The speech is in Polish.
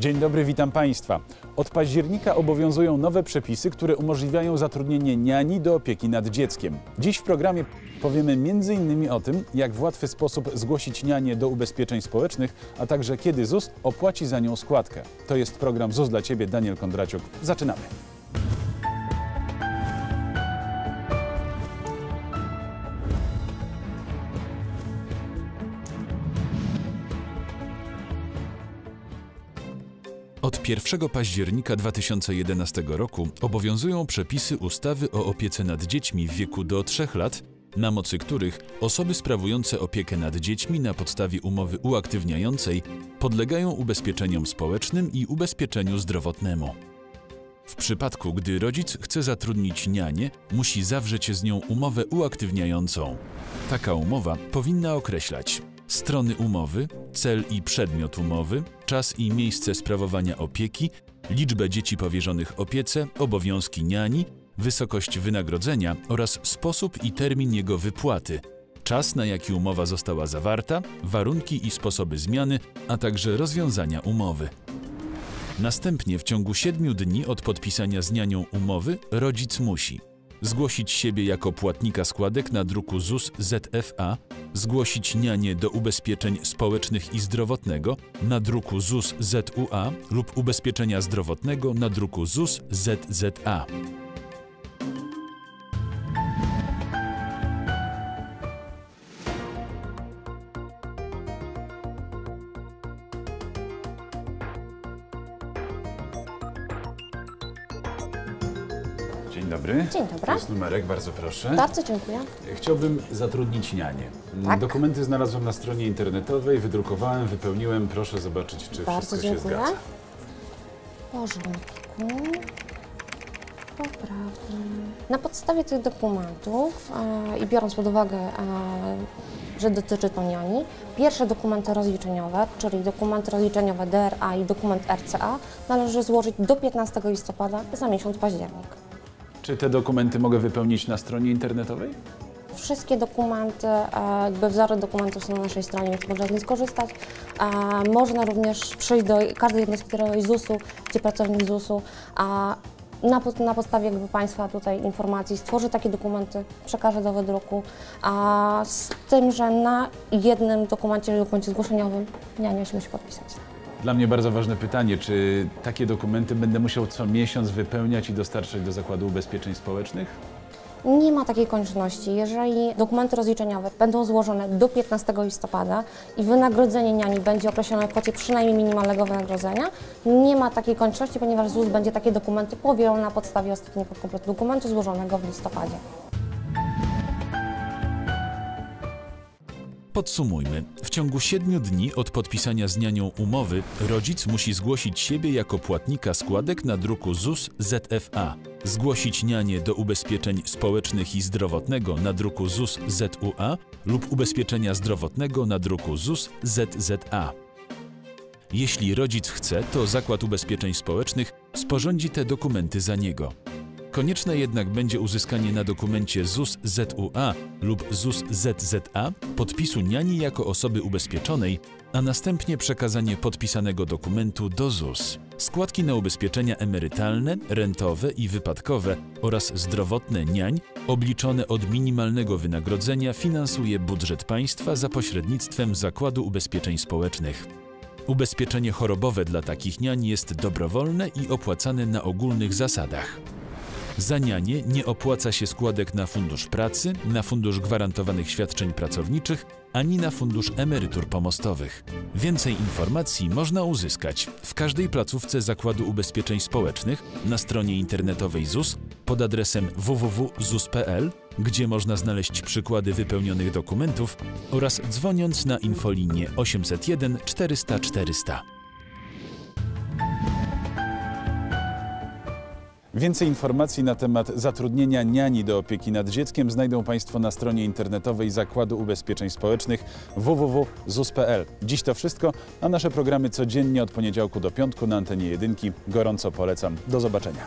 Dzień dobry, witam Państwa. Od października obowiązują nowe przepisy, które umożliwiają zatrudnienie niani do opieki nad dzieckiem. Dziś w programie powiemy m.in. o tym, jak w łatwy sposób zgłosić nianię do ubezpieczeń społecznych, a także kiedy ZUS opłaci za nią składkę. To jest program ZUS dla Ciebie, Daniel Kondraciuk. Zaczynamy. Od 1 października 2011 roku obowiązują przepisy ustawy o opiece nad dziećmi w wieku do 3 lat, na mocy których osoby sprawujące opiekę nad dziećmi na podstawie umowy uaktywniającej podlegają ubezpieczeniom społecznym i ubezpieczeniu zdrowotnemu. W przypadku, gdy rodzic chce zatrudnić nianię, musi zawrzeć z nią umowę uaktywniającą. Taka umowa powinna określać strony umowy, cel i przedmiot umowy, czas i miejsce sprawowania opieki, liczbę dzieci powierzonych opiece, obowiązki niani, wysokość wynagrodzenia oraz sposób i termin jego wypłaty, czas na jaki umowa została zawarta, warunki i sposoby zmiany, a także rozwiązania umowy. Następnie w ciągu 7 dni od podpisania z nianią umowy rodzic musi zgłosić siebie jako płatnika składek na druku ZUS ZFA, zgłosić nianię do ubezpieczeń społecznych i zdrowotnego na druku ZUS ZUA lub ubezpieczenia zdrowotnego na druku ZUS ZZA. Dzień dobry. Dzień dobry. To jest numerek, bardzo proszę. Bardzo dziękuję. Chciałbym zatrudnić nianię. Tak. Dokumenty znalazłem na stronie internetowej, wydrukowałem, wypełniłem. Proszę zobaczyć, czy Bardzo wszystko się dziękuję. zgadza. W porządku. Poprawnie. Na podstawie tych dokumentów e, i biorąc pod uwagę, e, że dotyczy to niani, pierwsze dokumenty rozliczeniowe, czyli dokumenty rozliczeniowe DRA i dokument RCA należy złożyć do 15 listopada za miesiąc październik. Czy te dokumenty mogę wypełnić na stronie internetowej? Wszystkie dokumenty, e, jakby wzory dokumentów są na naszej stronie, więc można z nich skorzystać. E, Można również przyjść do każdej jednostki ZUS-u, gdzie pracownik ZUS-u na, na podstawie jakby Państwa tutaj informacji stworzy takie dokumenty, przekaże do wydruku, a z tym, że na jednym dokumencie, dokumencie zgłoszeniowym niania się musi podpisać. Dla mnie bardzo ważne pytanie, czy takie dokumenty będę musiał co miesiąc wypełniać i dostarczać do Zakładu Ubezpieczeń Społecznych? Nie ma takiej konieczności. Jeżeli dokumenty rozliczeniowe będą złożone do 15 listopada i wynagrodzenie niani będzie określone w kwocie przynajmniej minimalnego wynagrodzenia, nie ma takiej konieczności, ponieważ ZUS będzie takie dokumenty powielał na podstawie ostatniego kompletu dokumentu złożonego w listopadzie. Podsumujmy. W ciągu 7 dni od podpisania z nianią umowy rodzic musi zgłosić siebie jako płatnika składek na druku ZUS ZFA, zgłosić nianię do ubezpieczeń społecznych i zdrowotnego na druku ZUS ZUA lub ubezpieczenia zdrowotnego na druku ZUS ZZA. Jeśli rodzic chce, to Zakład Ubezpieczeń Społecznych sporządzi te dokumenty za niego. Konieczne jednak będzie uzyskanie na dokumencie ZUS ZUA lub ZUS ZZA podpisu niani jako osoby ubezpieczonej, a następnie przekazanie podpisanego dokumentu do ZUS. Składki na ubezpieczenia emerytalne, rentowe i wypadkowe oraz zdrowotne niań obliczone od minimalnego wynagrodzenia finansuje budżet państwa za pośrednictwem Zakładu Ubezpieczeń Społecznych. Ubezpieczenie chorobowe dla takich niań jest dobrowolne i opłacane na ogólnych zasadach. Za nianie nie opłaca się składek na Fundusz Pracy, na Fundusz Gwarantowanych Świadczeń Pracowniczych ani na Fundusz Emerytur Pomostowych. Więcej informacji można uzyskać w każdej placówce Zakładu Ubezpieczeń Społecznych na stronie internetowej ZUS pod adresem www.zus.pl, gdzie można znaleźć przykłady wypełnionych dokumentów oraz dzwoniąc na infolinię 801 400 400. Więcej informacji na temat zatrudnienia niani do opieki nad dzieckiem znajdą Państwo na stronie internetowej Zakładu Ubezpieczeń Społecznych www.zus.pl. Dziś to wszystko, a nasze programy codziennie od poniedziałku do piątku na antenie jedynki. Gorąco polecam. Do zobaczenia.